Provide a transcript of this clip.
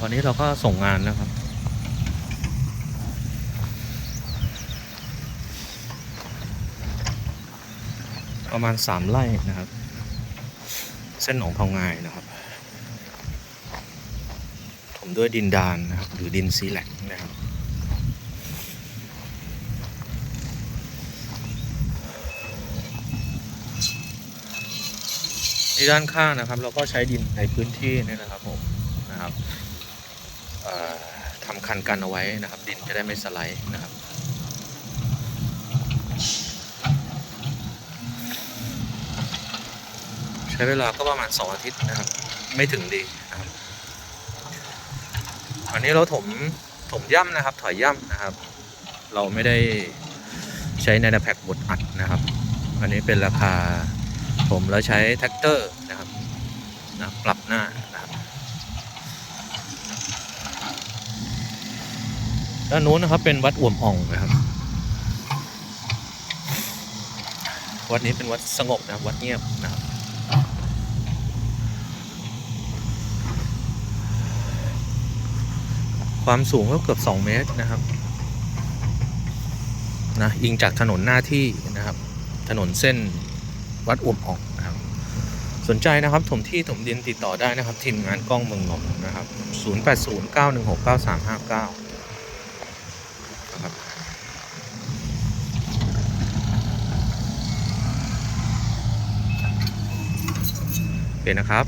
ตอนนี้เราก็ส่งงานนะครับ ประมาณสามไร่นะครับ เส้นหนองเผางายนะครับผมด้วยดินดานนะครับ หรือดินซีแลกนะครับที่ด้านข้างนะครับ เราก็ใช้ดินในพื้นที่นี่นะครับผมนะครับ ทำคันกันเอาไว้นะครับ ดินจะได้ไม่สไลด์นะครับใช้เวลาก็ประมาณสองอาทิตย์นะครับ ไม่ถึงดีนะครับอันนี้เราถมถมย่ำนะครับ ถอยย่ำนะครับ เราไม่ได้ใช้ในแพ็กบดอัดนะครับ อันนี้เป็นราคาผมแล้วใช้แท็กเตอร์นะครับนะปรับหน้านะครับ ด้านนู้นนะครับเป็นวัดอ่วมอ่องนะครับ วัดนี้เป็นวัดสงบนะครับวัดเงียบนะครับความสูงก็เกือบ 2 เมตรนะครับนะอิงจากถนนหน้าที่นะครับ ถนนเส้นวัดอ่วมอ่องนะครับ สนใจนะครับถมที่ถมดินติดต่อได้นะครับทีมงานกล้องเมืองนนท์นะครับ 0809169359 นะครับ โอเค นะครับ